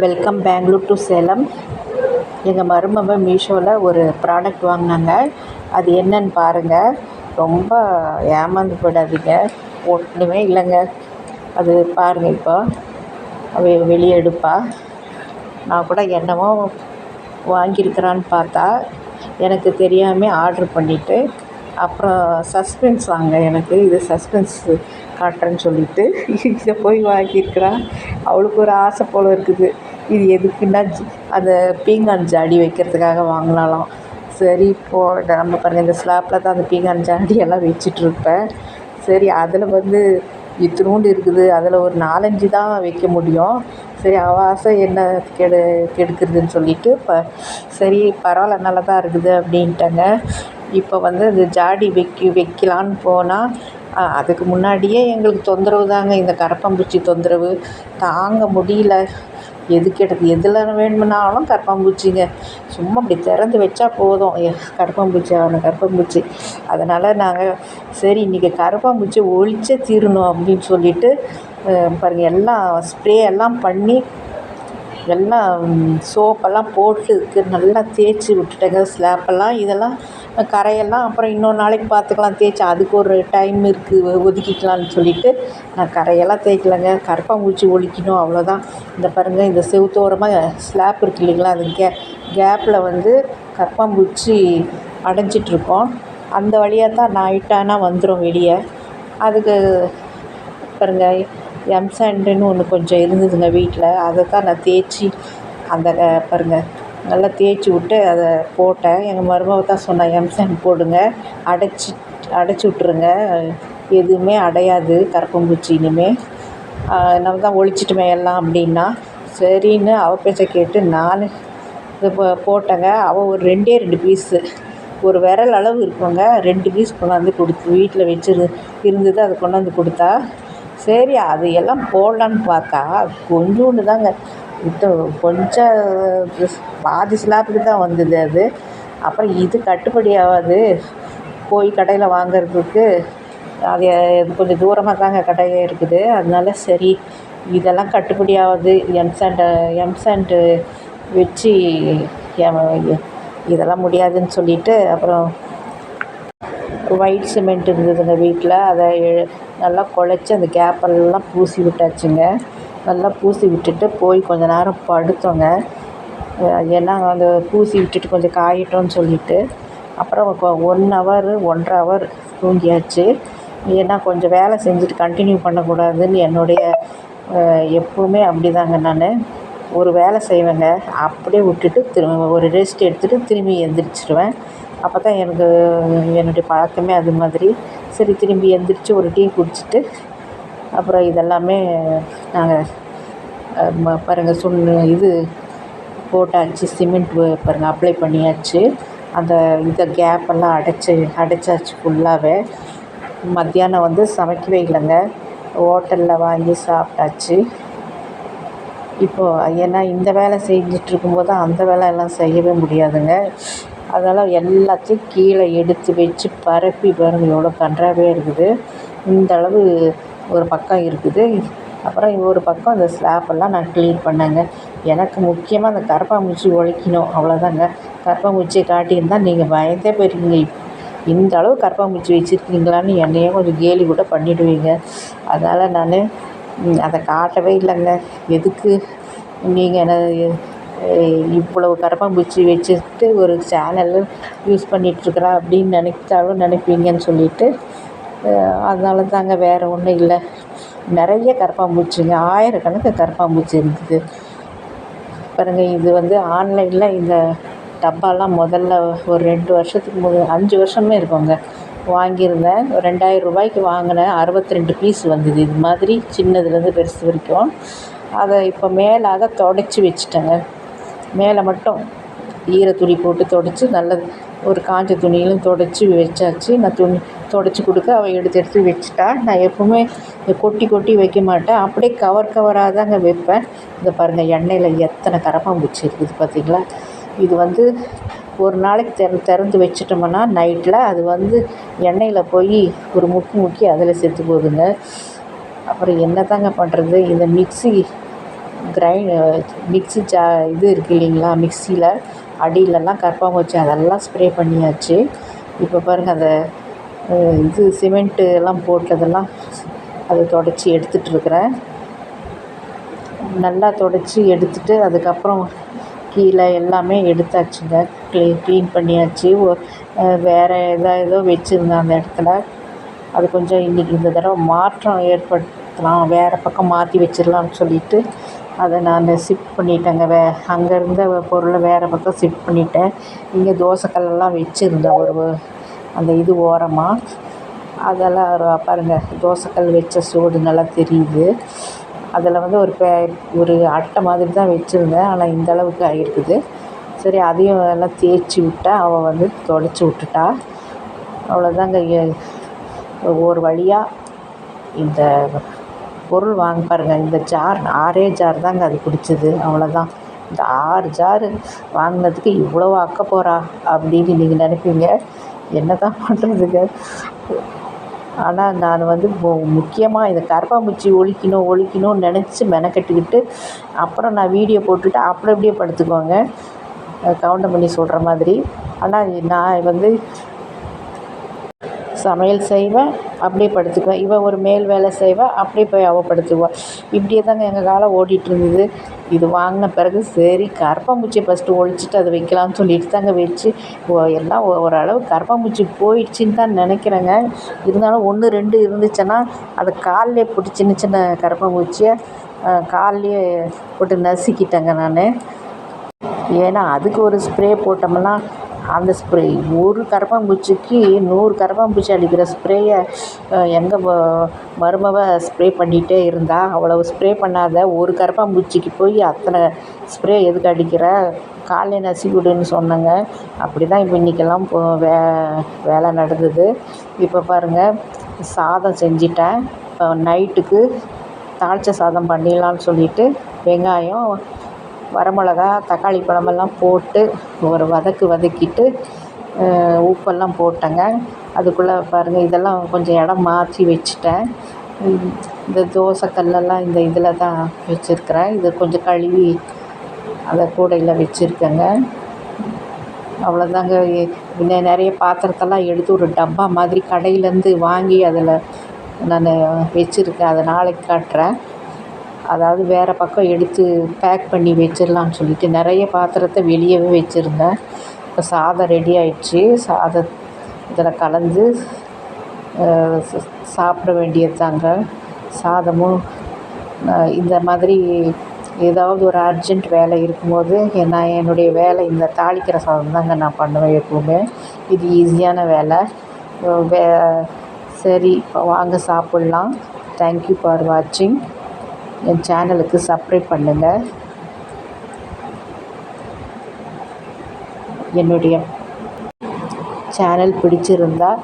Welcome Bangalore to Salem எங்கள் மருமக மீஷோவில் ஒரு ப்ராடக்ட் வாங்கினாங்க. அது என்னன்னு பாருங்கள் ரொம்ப ஏமாந்து போயிடாதீங்க. ஒன்றுமே இல்லைங்க. அது பாருங்கள் இப்போ. அவ வெளியே எடுப்பா. நான் கூட என்னமோ வாங்கியிருக்கிறான்னு பார்த்தா எனக்கு தெரியாமல் ஆர்டர் பண்ணிவிட்டு அப்புறம் சஸ்பென்ஸ் வாங்க எனக்கு. இது சஸ்பென்ஸ் காட்டுறேன்னு சொல்லிட்டு இதை போய் வாங்கியிருக்கிறான். அவளுக்கு ஒரு ஆசை போல் இருக்குது. இது எதுக்குன்னா அந்த பீங்கான் ஜாடி வைக்கிறதுக்காக வாங்கினாலாம். சரி இப்போ நம்ம பாருங்கள் இந்த ஸ்லாப்பில் தான் அந்த பீங்கான் ஜாடியெல்லாம் வச்சிட்ருப்பேன். சரி அதில் வந்து இத்தினூண்டு இருக்குது. அதில் ஒரு நாலஞ்சு தான் வைக்க முடியும். சரி அவள் ஆசை என்ன கெடு கெடுக்கிறதுன்னு சொல்லிட்டு இப்போ சரி பரவாயில்ல நல்லா தான் இருக்குது அப்படின்ட்டாங்க. இப்போ வந்து அந்த ஜாடி வைக்க வைக்கலான்னு போனால் அதுக்கு முன்னாடியே எங்களுக்கு தொந்தரவு தாங்க. இந்த கரப்பான்பூச்சி தொந்தரவு. தாங்க முடியல. எதுக்கு எதில் வேணும்னாலும் கரப்பான்பூச்சிங்க. சும்மா அப்படி திறந்து வச்சா போதும். எ கரப்பான்பூச்சி ஆகணும் கரப்பான்பூச்சி. அதனால் நாங்கள் சரி இன்றைக்கி கரப்பான்பூச்சி ஒழிச்சே தீரணும் அப்படின்னு சொல்லிட்டு பாருங்கள் எல்லாம் ஸ்ப்ரே எல்லாம் பண்ணி எல்லாம் சோப்பெல்லாம் போட்டுக்கு நல்லா தேய்ச்சி விட்டுட்டேங்க ஸ்லாப்பெல்லாம். இதெல்லாம் கரையெல்லாம் அப்புறம் இன்னொரு நாளைக்கு பார்த்துக்கலாம் தேய்ச்சி. அதுக்கு ஒரு டைம் இருக்குது ஒதுக்கிக்கலாம்னு சொல்லிட்டு நான் கரையெல்லாம் தேய்க்கலைங்க. கரப்பான்பூச்சி ஒழிக்கணும் அவ்வளோதான் இந்த பாருங்கள் இந்த செவுத்தோரமாக ஸ்லாப் இருக்குது இல்லைங்களா அது கே கேப்பில் வந்து கரப்பான்பூச்சி அடைஞ்சிட்ருக்கோம். அந்த வழியாக தான் நைட்டானா வந்துடும் வெளியே. அதுக்கு பாருங்கள் எம் சாண்டுன்னு ஒன்று கொஞ்சம் இருந்ததுங்க வீட்டில் அதை தான் நான் தேய்ச்சி அந்த பாருங்கள் நல்லா தேய்ச்சி விட்டு அதை போட்டேன். எங்கள் மருமக தான் சொன்னா எம் சாண்ட் போடுங்க அடைச்சி அடைச்சி விட்ருங்க எதுவுமே அடையாது கரப்பம்பூச்சி இனிமேல் நம்ம தான் ஒழிச்சிட்டுமே எல்லாம் அப்படின்னா சரின்னு அவள் பேச்சை கேட்டு நான் இப்போ போட்டேங்க. அவள் ஒரு ரெண்டே ரெண்டு பீஸு ஒரு விரல் அளவு இருக்குங்க. ரெண்டு பீஸ் கொண்டாந்து கொடுத்து வீட்டில் வச்சுரு இருந்தது அதை கொண்டாந்து கொடுத்தா சரி அது எல்லாம் போடலான்னு பார்த்தா கொஞ்சோண்டு தாங்க இது கொஞ்சம் பாதி ஸ்லாப்புக்கு தான் வந்தது அது. அப்புறம் இது கட்டுப்படி ஆகாது போய் கடையில் வாங்குறதுக்கு அது கொஞ்சம் தூரமாக தாங்க கடையே இருக்குது. அதனால சரி இதெல்லாம் கட்டுப்படி ஆகாது எம் எம்சாண்டு வச்சு இதெல்லாம் முடியாதுன்னு சொல்லிட்டு அப்புறம் ஒயிட் சிமெண்ட் இருந்ததுங்க வீட்டில். அதை நல்லா குழச்சி அந்த கேப்பெல்லாம் பூசி விட்டாச்சுங்க. நல்லா பூசி விட்டுட்டு போய் கொஞ்ச நேரம் படுத்தோங்க. ஏன்னா அந்த பூசி விட்டுட்டு கொஞ்சம் காயட்டும்னு சொல்லிட்டு. அப்புறம் ஒன் ஹவர் ஒன்றரை ஹவர் தூங்கியாச்சு. ஏன்னா கொஞ்சம் வேலை செஞ்சுட்டு கண்டினியூ பண்ணக்கூடாதுன்னு என்னுடைய எப்போவுமே அப்படி தாங்க நான். ஒரு வேலை செய்வேங்க. அப்படியே விட்டுட்டு திரும்ப ஒரு ரெஸ்ட் எடுத்துகிட்டு திரும்பி எந்திரிச்சிடுவேன் அப்போ தான் எனக்கு என்னுடைய பழக்கமே அது மாதிரி. சரி திரும்பி எழுந்திரிச்சி ஒரு டீ குடிச்சிட்டு அப்புறம் இதெல்லாமே நாங்கள் பாருங்கள் சொன்ன இது போட்டாச்சு சிமெண்ட் பாருங்கள் அப்ளை பண்ணியாச்சு. அந்த இதை கேப்பெல்லாம் அடைச்சி அடைச்சாச்சு ஃபுல்லாகவே மத்தியானம் வந்து சமைக்கவே இல்லைங்க. ஹோட்டலில் வாங்கி சாப்பிட்டாச்சு இப்போது ஏன்னா இந்த வேலை செஞ்சிட்ருக்கும்போது அந்த வேலை எல்லாம் செய்யவே முடியாதுங்க. அதெல்லாம் எல்லாத்தையும் கீழே எடுத்து வச்சு பரப்பி பாருங்கள் எவ்வளோ கன்றாவியாக இருக்குது. இந்த அளவு ஒரு பக்கம் இருக்குது. அப்புறம் ஒரு பக்கம் அந்த ஸ்லாப்பெல்லாம் நான் க்ளீன் பண்ணேங்க. எனக்கு முக்கியமாக அந்த கரப்பான்பூச்சி ஒழிக்கணும் அவ்வளோதாங்க கரப்பான்பூச்சியை காட்டியிருந்தால் நீங்கள் பயந்தே போயிருக்கீங்க. இந்த அளவு கரப்பான்பூச்சி வச்சுருக்கீங்களான்னு என்னையே கொஞ்சம் கேலி கூட பண்ணிவிடுவீங்க அதனால் நான் அதை காட்டவே இல்லைங்க. எதுக்கு? நீங்கள் என்ன இவ்வளவு கரப்பான்பூச்சி வச்சுட்டு ஒரு சேனல் யூஸ் பண்ணிகிட்ருக்குறா அப்படின்னு நினைச்சாலும் நினைப்பீங்கன்னு சொல்லிட்டு அதனால தாங்க வேறு ஒன்றும் இல்லை. நிறைய கரப்பான்பூச்சிங்க ஆயிரக்கணக்கு கரப்பான்பூச்சி இருந்தது பாருங்கள் இது வந்து ஆன்லைனில் இந்த டப்பாலாம் முதல்ல ஒரு ரெண்டு வருஷத்துக்கு மு அஞ்சு வருஷமே இருக்குங்க. வாங்கியிருந்தேன். ரெண்டாயிரம் ரூபாய்க்கு வாங்கினேன். அறுபத்தி ரெண்டு பீஸ் வந்தது. இது மாதிரி சின்னதுலேருந்து பெருசு வரைக்கும். அதை இப்போ மேலாக துடைச்சி வச்சுட்டேங்க. மேலே மட்டும் ஈர துணி போட்டு துடைச்சி நல்ல ஒரு காஞ்ச துணியிலும் துடைச்சி வச்சாச்சு. நான் துணி துடைச்சி கொடுக்க அவள் எடுத்து எடுத்து வச்சுட்டா. நான் எப்போவுமே கொட்டி கொட்டி வைக்க மாட்டேன். அப்படியே கவர் கவராக தாங்க வைப்பேன். இந்த பாருங்கள் எண்ணெயில் எத்தனை கரப்பான்பூச்சி இருக்குது பார்த்தீங்களா? இது வந்து ஒரு நாளைக்கு திற திறந்து வச்சிட்டோம்னா நைட்டில் அது வந்து எண்ணெயில் போய் ஒரு முக்கி முக்கி அதில் செத்து போகுதுங்க. அப்புறம் என்ன தாங்க பண்ணுறது? இந்த மிக்ஸி கிரைண்ட் மிக்ஸி ஜா இது இருக்குது இல்லைங்களா மிக்ஸியில் அடியிலலாம் கரப்பான்பூச்சி அதெல்லாம் ஸ்ப்ரே பண்ணியாச்சு. இப்போ பாருங்கள் அந்த இது சிமெண்ட்டு எல்லாம் போட்டதெல்லாம் அதை தொடச்சி எடுத்துகிட்ருக்குறேன் நல்லா தொடச்சி எடுத்துட்டு அதுக்கப்புறம் கீழே எல்லாமே எடுத்தாச்சுங்க. க்ளீ க்ளீன் பண்ணியாச்சு. வேறு எதோ ஏதோ வச்சுருந்தேன் அந்த இடத்துல. அது கொஞ்சம் இன்றைக்கி இந்த தடவை மாற்றம் ஏற்படுத்தலாம் வேறு பக்கம் மாற்றி வச்சிடலாம்னு சொல்லிட்டு அதை நான் ஷிஃப்ட் பண்ணிட்டேங்க. வே அங்கே இருந்த பொருளை வேறு பக்கம் ஷிஃப்ட் பண்ணிட்டேன். இங்கே தோசைக்கல்லெல்லாம் வச்சுருந்தேன் ஒரு அந்த இது ஓரமாக அதெல்லாம் பாருங்கள் தோசைக்கல் வச்ச சூடு நல்லா தெரியுது. அதில் வந்து ஒரு பே ஒரு அட்டை மாதிரி தான் வச்சுருந்தேன். ஆனால் இந்த அளவுக்கு ஆகிருக்குது சரி அதையும் எல்லாம் தேய்ச்சி விட்டா அவள் வந்து தொடச்சி விட்டுட்டா. அவ்வளோதாங்க ஒரு வழியாக இந்த பொருள் வாங்க பாருங்கள் இந்த ஜார் ஆறே ஜார் தாங்க அது பிடிச்சது அவ்வளோதான் இந்த ஆறு ஜாரு வாங்கினதுக்கு இவ்வளோ அக்க போகிறா அப்படின்னு நீங்கள் நினைப்பீங்க. என்ன தான் பண்ணுறதுங்க ஆனால் நான் வந்து முக்கியமாக இந்த கரப்பான்பூச்சி ஒழிக்கணும் ஒழிக்கணும்னு நினச்சி மெனக்கட்டுக்கிட்டு அப்புறம் நான் வீடியோ போட்டுவிட்டு அப்புறம் இப்படியே படுத்துக்கோங்க. கவுண்டம் பண்ணி சொல்கிற மாதிரி. ஆனால் நான் வந்து சமையல் செய்வேன். அப்படியே படுத்துக்குவேன் இவள் ஒரு மேல் வேலை செய்வா அப்படியே போய் அவள் படுத்துக்குவாள் இப்படியே தாங்க எங்கள் காலம் ஓடிகிட்ருந்தது இது வாங்கின பிறகு சரி கரப்பான்பூச்சியை ஃபஸ்ட்டு ஒழிச்சிட்டு அதை வைக்கலாம்னு சொல்லிட்டு தாங்க வச்சு எல்லாம் ஓரளவு கரப்பான்பூச்சி போயிடுச்சின்னு தான் நினைக்கிறேங்க. இருந்தாலும் ஒன்று ரெண்டு இருந்துச்சுன்னா அதை காலிலே போட்டு சின்ன சின்ன கரப்பாம்பூச்சியை காலிலே போட்டு நசுக்கிட்டேங்க நான். ஏன்னா அதுக்கு ஒரு ஸ்ப்ரே போட்டோம்னா அந்த ஸ்ப்ரே ஒரு கரப்பான்பூச்சிக்கு நூறு கரப்பான்பூச்சி அடிக்கிற ஸ்ப்ரேயை எங்கள் மருமக ஸ்ப்ரே பண்ணிகிட்டே இருந்தால் அவ்வளவு ஸ்ப்ரே பண்ணாத ஒரு கரப்பான்பூச்சிக்கு போய் அத்தனை ஸ்ப்ரே எதுக்கு அடிக்கிற? காலை நசுக்கி விடுன்னு சொன்னேங்க. அப்படி தான் இப்போ இன்றைக்கெல்லாம் போ வே வேலை நடந்தது. இப்போ பாருங்கள் சாதம் செஞ்சிட்டேன். இப்போ நைட்டுக்கு தாளித்த சாதம் பண்ணிடலான்னு சொல்லிட்டு வெங்காயம் வரமிளகா தக்காளி பழமெல்லாம் போட்டு ஒரு வதக்கு வதக்கிட்டு உப்பெல்லாம் போட்டேங்க. அதுக்குள்ளே பாருங்கள் இதெல்லாம் கொஞ்சம் இடம் மாற்றி வச்சுட்டேன். இந்த தோசை கல்லெல்லாம் இந்த இதில் தான் வச்சுருக்கிறேன். இது கொஞ்சம் கழுவி அதை கூடையில் வச்சுருக்கேங்க. அவ்வளோதாங்க. இன்னும் நிறைய பாத்திரத்தெல்லாம் எடுத்து ஒரு டப்பா மாதிரி கடையிலேருந்து வாங்கி அதில் நான் வச்சுருக்கேன். அதை நாளைக்கு காட்டுறேன். அதாவது வேறு பக்கம் எடுத்து பேக் பண்ணி வச்சிடலான்னு சொல்லிட்டு நிறைய பாத்திரத்தை வெளியவே வச்சுருந்தேன். இப்போ சாதம் ரெடி ஆயிடுச்சு. சாதம் இதில் கலந்து சாப்பிட வேண்டியது தாங்க சாதமும் இந்த மாதிரி ஏதாவது ஒரு அர்ஜெண்ட் வேலை இருக்கும்போது நான் என்னுடைய வேலை இந்த தாளிக்கிற சாதம் தாங்க நான் பண்ணுவேன் எப்போவுமே. இது ஈஸியான வேலை. வே சரி இப்போ வாங்க சாப்பிட்லாம். தேங்க்யூ ஃபார் வாட்சிங் என் சேனலுக்கு சப்ஸ்கிரைப் பண்ணுங்கள் என்னுடைய சேனல் பிடிச்சிருந்தால்